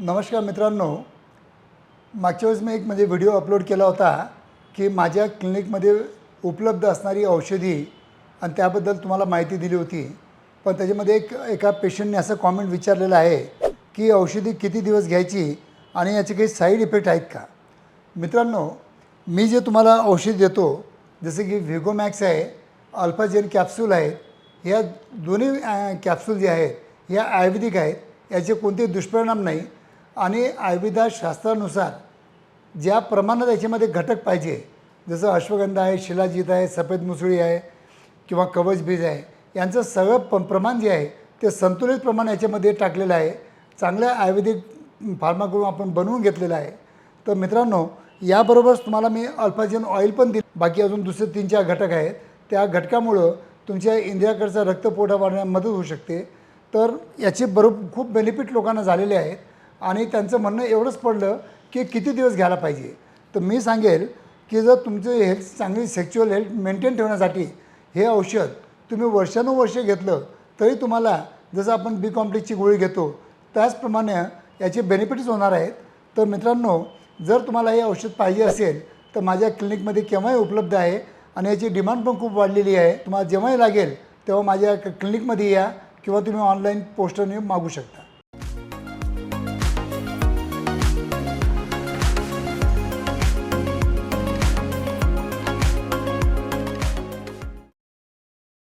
नमस्कार मित्रांनो. मागच्या वेळेस मी एक म्हणजे व्हिडिओ अपलोड केला होता की माझ्या क्लिनिकमध्ये उपलब्ध असणारी औषधी आणि त्याबद्दल तुम्हाला माहिती दिली होती. पण त्याच्यामध्ये एक एका पेशंटने असं कॉमेंट विचारलेलं आहे की औषधी किती दिवस घ्यायची आणि याचे काही साईड इफेक्ट आहेत का? मित्रांनो मी जे तुम्हाला औषध देतो जसे की व्हिगोमॅक्स आहे अल्फाजेन कॅप्सूल आहेत ह्या दोन्ही कॅप्सूल जे आहेत ह्या आयुर्वेदिक आहेत याचे कोणते दुष्परिणाम नाही. आणि आयुर्वेदाशास्त्रानुसार ज्या प्रमाणात याच्यामध्ये घटक पाहिजे जसं अश्वगंधा आहे शिलाजीत आहे सफेद मुसळी आहे किंवा कवच बीज आहे यांचं सगळं प प्रमाण जे आहे ते संतुलित प्रमाण याच्यामध्ये टाकलेलं आहे. चांगल्या आयुर्वेदिक फार्माकडून आपण बनवून घेतलेलं आहे. तर मित्रांनो याबरोबरच तुम्हाला मी अल्फाजेन ऑइल पण दिलं. बाकी अजून दुसरे तीन चार घटक आहेत. त्या घटकामुळं तुमच्या इंद्रियाकडचा रक्तपुरवठा वाढण्यात मदत होऊ शकते. तर याचे बरोबर खूप बेनिफिट लोकांना झालेले आहेत. आणि त्यांचं म्हणणं एवढंच पडलं की किती दिवस घ्यायला पाहिजे. तर मी सांगेल की जर तुमचे हेल्थ चांगली सेक्च्युअल हेल्थ मेंटेन ठेवण्यासाठी हे औषध तुम्ही वर्षानुवर्षे घेतलं तरी तुम्हाला जसं आपण बी कॉम्प्लेक्सची गोळी घेतो त्याचप्रमाणे याचे बेनिफिट्स होणार आहेत. तर मित्रांनो जर तुम्हाला हे औषध पाहिजे असेल तर माझ्या क्लिनिकमध्ये केव्हाही उपलब्ध आहे आणि याची डिमांड पण खूप वाढलेली आहे. तुम्हाला जेव्हाही लागेल तेव्हा माझ्या क्लिनिकमध्ये या किंवा तुम्ही ऑनलाईन पोस्टरने मागू शकता.